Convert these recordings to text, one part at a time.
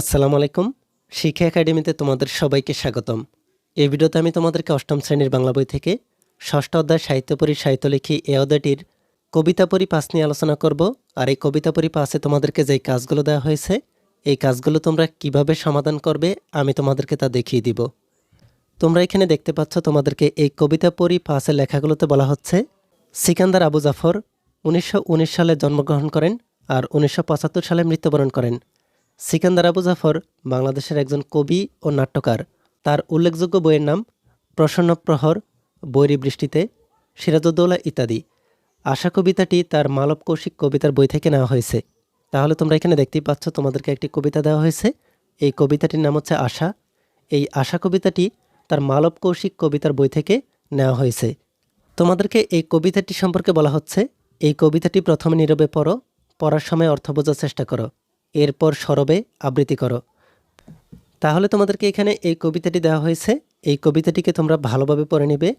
আসসালামু আলাইকুম। শিক্ষা একাডেমিতে তোমাদের সবাইকে স্বাগতম। এই ভিডিওতে আমি তোমাদেরকে অষ্টম শ্রেণির বাংলা বই থেকে ষষ্ঠ অধ্যায় সাহিত্যপরি সাহিত্যলিখি এ অধ্যায়টির কবিতা পরি পাস নিয়ে আলোচনা করব। আর এই কবিতা পরি পাসে তোমাদেরকে যেই কাজগুলো দেওয়া হয়েছে, এই কাজগুলো তোমরা কীভাবে সমাধান করবে আমি তোমাদেরকে তা দেখিয়ে দিব। তোমরা এখানে দেখতে পাচ্ছ তোমাদেরকে এই কবিতা পরি পাসের লেখাগুলোতে বলা হচ্ছে, সিকান্দার আবু জাফর উনিশশো উনিশ সালে জন্মগ্রহণ করেন আর উনিশশো পঁচাত্তর সালে মৃত্যুবরণ করেন। সিকান্দার আবু জাফর বাংলাদেশের একজন কবি ও নাট্যকার। তার উল্লেখযোগ্য বইয়ের নাম প্রসন্ন প্রহর, বৈরী বৃষ্টিতে, সিরাজউদ্দৌলা ইত্যাদি। আশা কবিতাটি তার মালব কৌশিক কবিতার বই থেকে নেওয়া হয়েছে। তাহলে তোমরা এখানে দেখতেই পাচ্ছ তোমাদেরকে একটি কবিতা দেওয়া হয়েছে। এই কবিতাটির নাম হচ্ছে আশা। এই আশা কবিতাটি তার মালব কৌশিক কবিতার বই থেকে নেওয়া হয়েছে। তোমাদেরকে এই কবিতাটি সম্পর্কে বলা হচ্ছে, এই কবিতাটি প্রথমে নীরবে পড়ো, পড়ার সময় অর্থ বোঝার চেষ্টা করো। এরপর সরবে, আবৃত্তি করো। তাহলে তোমাদেরকে এখানে এই কবিতাটি দেওয়া হয়েছে। এই কবিতাটিকে তোমরা ভালোভাবে পড়ে নেবে।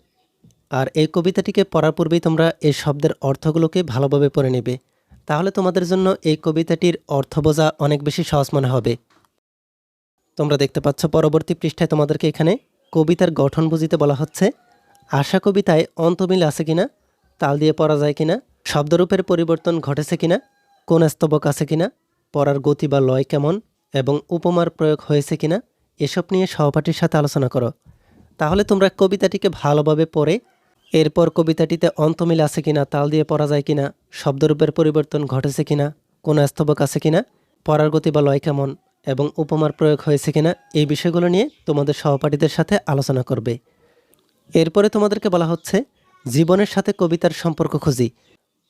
আর এই কবিতাটিকে পড়ার পূর্বেই তোমরা এই শব্দের অর্থগুলোকে ভালোভাবে পড়ে নেবে। তাহলে তোমাদের জন্য এই কবিতাটির অর্থ বোঝা অনেক বেশি সহজ মনে হবে। তোমরা দেখতে পাচ্ছ পরবর্তী পৃষ্ঠায় তোমাদেরকে এখানে কবিতার গঠন বুঝিতে বলা হচ্ছে, আশা কবিতায় অন্তমিল আছে কিনা? তাল দিয়ে পড়া যায় কিনা? শব্দরূপের পরিবর্তন ঘটেছে কিনা? কোন স্তবক আছে কিনা? পড়ার গতি বা লয় কেমন এবং উপমার প্রয়োগ হয়েছে কিনা এসব নিয়ে সহপাঠীর সাথে আলোচনা করো। তাহলে তোমরা কবিতাটিকে ভালোভাবে পড়ে, এরপর কবিতাটিতে অন্তমিল আছে কিনা, তাল দিয়ে পড়া যায় কিনা, শব্দরূপের পরিবর্তন ঘটেছে কিনা, কোনো স্তবক আছে কিনা, পড়ার গতি বা লয় কেমন এবং উপমার প্রয়োগ হয়েছে কিনা এই বিষয়গুলো নিয়ে তোমাদের সহপাঠীদের সাথে আলোচনা করবে। এরপরে তোমাদেরকে বলা হচ্ছে, জীবনের সাথে কবিতার সম্পর্ক খুঁজি।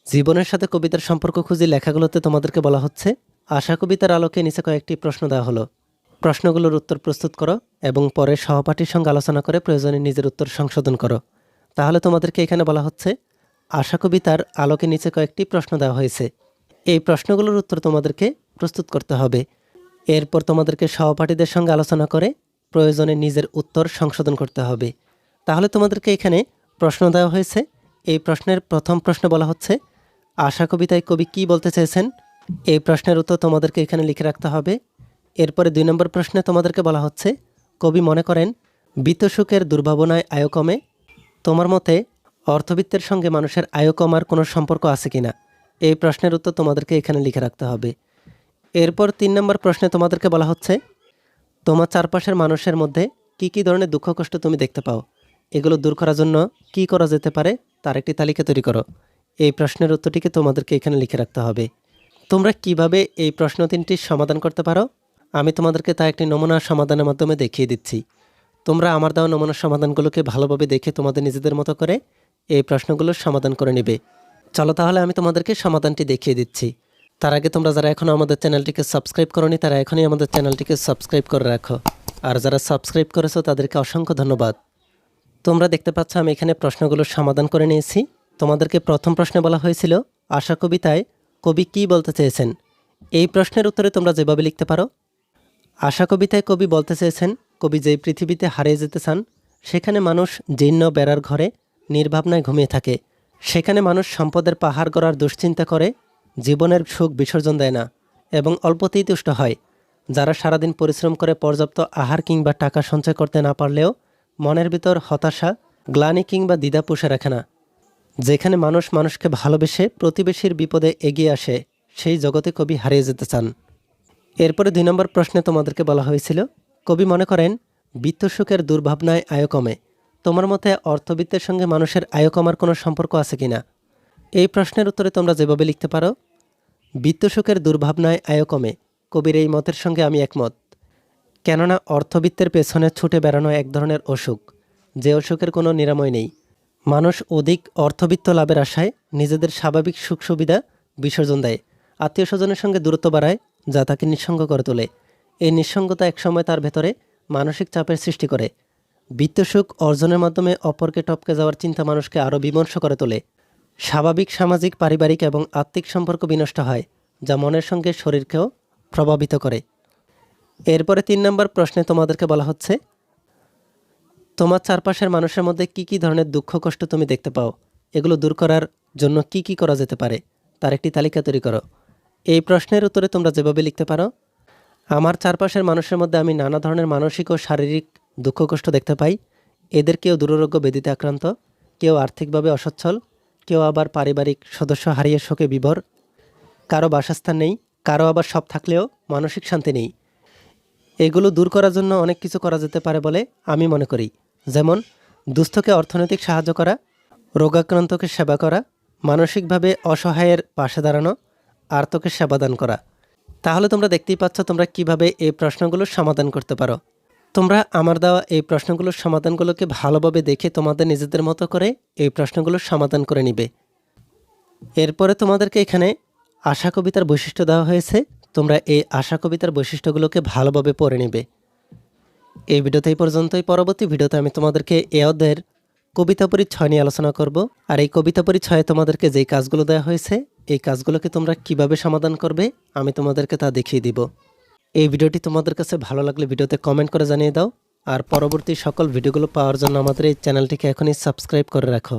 জীবনের সাথে কবিতার সম্পর্ক খুঁজি লেখাগুলোতে তোমাদেরকে বলা হচ্ছে আশা কবিতার আলোকে নিচে কয়েকটি প্রশ্ন দেওয়া হলো। প্রশ্নগুলোর উত্তর প্রস্তুত করো এবং পরে সহপাঠীর সঙ্গে আলোচনা করে প্রয়োজনে নিজের উত্তর সংশোধন করো। তাহলে তোমাদেরকে এখানে বলা হচ্ছে, আশা কবিতার আলোকে নিচে কয়েকটি প্রশ্ন দেওয়া হয়েছে। এই প্রশ্নগুলোর উত্তর তোমাদেরকে প্রস্তুত করতে হবে। এরপর তোমাদেরকে সহপাঠীদের সঙ্গে আলোচনা করে প্রয়োজনে নিজের উত্তর সংশোধন করতে হবে। তাহলে তোমাদেরকে এখানে প্রশ্ন দেওয়া হয়েছে। এই প্রশ্নের প্রথম প্রশ্ন বলা হচ্ছে, আশা কবিতায় কবি কি বলতে চেয়েছেন? এই প্রশ্নের উত্তর তোমাদেরকে এখানে লিখে রাখতে হবে। এরপরে দুই নম্বর প্রশ্নে তোমাদেরকে বলা হচ্ছে, কবি মনে করেন বিত্তসুখের দুর্ভাবনায় আয় কমে, তোমার মতে অর্থবিত্তের সঙ্গে মানুষের আয় কমার কোনো সম্পর্ক আছে কিনা? এই প্রশ্নের উত্তর তোমাদেরকে এখানে লিখে রাখতে হবে। এরপর তিন নম্বর প্রশ্নে তোমাদেরকে বলা হচ্ছে, তোমার চারপাশের মানুষের মধ্যে কি কি ধরনের দুঃখ কষ্ট তুমি দেখতে পাও? এগুলো দূর করার জন্য কি করা যেতে পারে? তার একটি তালিকা তৈরি করো। এই প্রশ্নের উত্তরটিকে তোমাদেরকে এখানে লিখে রাখতে হবে। তোমরা কীভাবে এই প্রশ্ন তিনটির সমাধান করতে পারো? আমি তোমাদেরকে তা একটি নমুনা সমাধানের মাধ্যমে দেখিয়ে দিচ্ছি। তোমরা আমার দেওয়া নমুনা সমাধানগুলোকে ভালোভাবে দেখে তোমাদের নিজেদের মতো করে এই প্রশ্নগুলোর সমাধান করে নেবে। চলো তাহলে আমি তোমাদেরকে সমাধানটি দেখিয়ে দিচ্ছি। তার আগে তোমরা যারা এখনও আমাদের চ্যানেলটিকে সাবস্ক্রাইব করনি, তারা এখনই আমাদের চ্যানেলটিকে সাবস্ক্রাইব করে রাখো। আর যারা সাবস্ক্রাইব করেছ, তাদেরকে অসংখ্য ধন্যবাদ। তোমরা দেখতে পাচ্ছ, আমি এখানে প্রশ্নগুলোর সমাধান করে নিয়েছি। তোমাদেরকে প্রথম প্রশ্নে বলা হয়েছিল, আশা কবিতায় কবি কি বলতে চেয়েছেন? এই প্রশ্নের উত্তরে তোমরা যেভাবে লিখতে পারো। আশা কবিতায় কবি বলতে চেয়েছেন, কবি যেই পৃথিবীতে হারিয়ে যেতে চান, সেখানে মানুষ জীর্ণ বেড়ার ঘরে, নির্ভাবনায় ঘুমিয়ে থাকে। সেখানে মানুষ সম্পদের পাহাড় গড়ার দুশ্চিন্তা করে, জীবনের সুখ বিসর্জন দেয় না এবং অল্পতেই তুষ্ট হয়। যারা সারাদিন পরিশ্রম করে পর্যাপ্ত আহার কিংবা টাকা সঞ্চয় করতে না পারলেও মনের ভিতর হতাশা, গ্লানি কিংবা দ্বিধা পুষে রাখে না। যেখানে মানুষ মানুষকে ভালোবেসে প্রতিবেশীর বিপদে এগিয়ে আসে, সেই জগতে কবি হারিয়ে যেতে চান। এরপরে দুই নম্বর প্রশ্নে তোমাদেরকে বলা হয়েছিল, কবি মনে করেন বিত্তসুখের দুর্ভাবনায় আয় কমে। তোমার মতে অর্থবিত্তের সঙ্গে মানুষের আয় কমার কোনো সম্পর্ক আছে কিনা এই প্রশ্নের উত্তরে তোমরা যেভাবে লিখতে পারো বিত্তসুখের দুর্ভাবনায় আয় কমে। কবির এই মতের সঙ্গে আমি একমত। কেননা অর্থবিত্তের পেছনে ছুটে বেড়ানো এক ধরনের অসুখ। যে অসুখের কোনো নিরাময় নেই। মানুষ অধিক অর্থবিত্ত লাভের আশায় নিজেদের স্বাভাবিক সুখ সুবিধা বিসর্জন দেয়। আত্মীয় স্বজনের সঙ্গে দূরত্ব বাড়ায়, যা তাকে নিঃসঙ্গ করে তোলে। এই নিঃসঙ্গতা একসময় তার ভেতরে মানসিক চাপের সৃষ্টি করে। বিত্তসুখ অর্জনের মাধ্যমে অপরকে টপকে যাওয়ার চিন্তা মানুষকে আরও বিমর্ষ করে তোলে। স্বাভাবিক সামাজিক, পারিবারিক এবং আত্মিক সম্পর্ক বিনষ্ট হয়, যা মনের সঙ্গে শরীরকেও প্রভাবিত করে। এরপরে তিন নম্বর প্রশ্নে তোমাদেরকে বলা হচ্ছে তোমার চারপাশের মানুষের মধ্যে কি কি ধরনের দুঃখ, কষ্ট তুমি দেখতে পাও? এগুলো দূর করার জন্য কি কি করা যেতে পারে? তার একটি তালিকা তৈরি করো। এই প্রশ্নের উত্তরে তোমরা যেভাবে লিখতে পারো, আমার চারপাশের মানুষের মধ্যে আমি নানা ধরনের মানসিক ও শারীরিক দুঃখ, কষ্ট দেখতে পাই। এদের কেউ দুরারোগ্য ব্যাধিতে আক্রান্ত, কেউ আর্থিকভাবে অসচ্ছল, কেউ আবার পারিবারিক সদস্য হারিয়ে শোকে বিভোর। কারও বাসস্থান নেই, কারও আবার সব থাকলেও মানসিক শান্তি নেই। এগুলো দূর করার জন্য অনেক কিছু করা যেতে পারে বলে আমি মনে করি। যেমন, দুস্থকে অর্থনৈতিক সাহায্য করা, রোগাক্রান্তকে সেবা করা, মানসিকভাবে অসহায়ের পাশে দাঁড়ানো, আর্তকে সেবাদান করা। তাহলে তোমরা দেখতেই পাচ্ছ তোমরা কীভাবে এই প্রশ্নগুলোর সমাধান করতে পারো। তোমরা আমার দেওয়া এই প্রশ্নগুলোর সমাধানগুলোকে ভালোভাবে দেখে তোমাদের নিজেদের মতো করে এই প্রশ্নগুলোর সমাধান করে নিবে। এরপরে তোমাদেরকে এখানে আশা কবিতার বৈশিষ্ট্য দেওয়া হয়েছে। তোমরা এই আশা কবিতার বৈশিষ্ট্যগুলোকে ভালোভাবে পড়ে নেবে। এই ভিডিওতে এই পর্যন্তই। পরবর্তী ভিডিওতে আমি তোমাদেরকে এ অধ্যায়ের কবিতা পরিচ্ছয় নিয়ে আলোচনা করব। আর এই কবিতা পরিচ্ছয়ে তোমাদেরকে যেই কাজগুলো দেওয়া হয়েছে, এই কাজগুলোকে তোমরা কীভাবে সমাধান করবে, আমি তোমাদেরকে তা দেখিয়ে দিব। এই ভিডিওটি তোমাদের কাছে ভালো লাগলে ভিডিওতে কমেন্ট করে জানিয়ে দাও। আর পরবর্তী সকল ভিডিওগুলো পাওয়ার জন্য আমাদের এই চ্যানেলটিকে এখনই সাবস্ক্রাইব করে রাখো।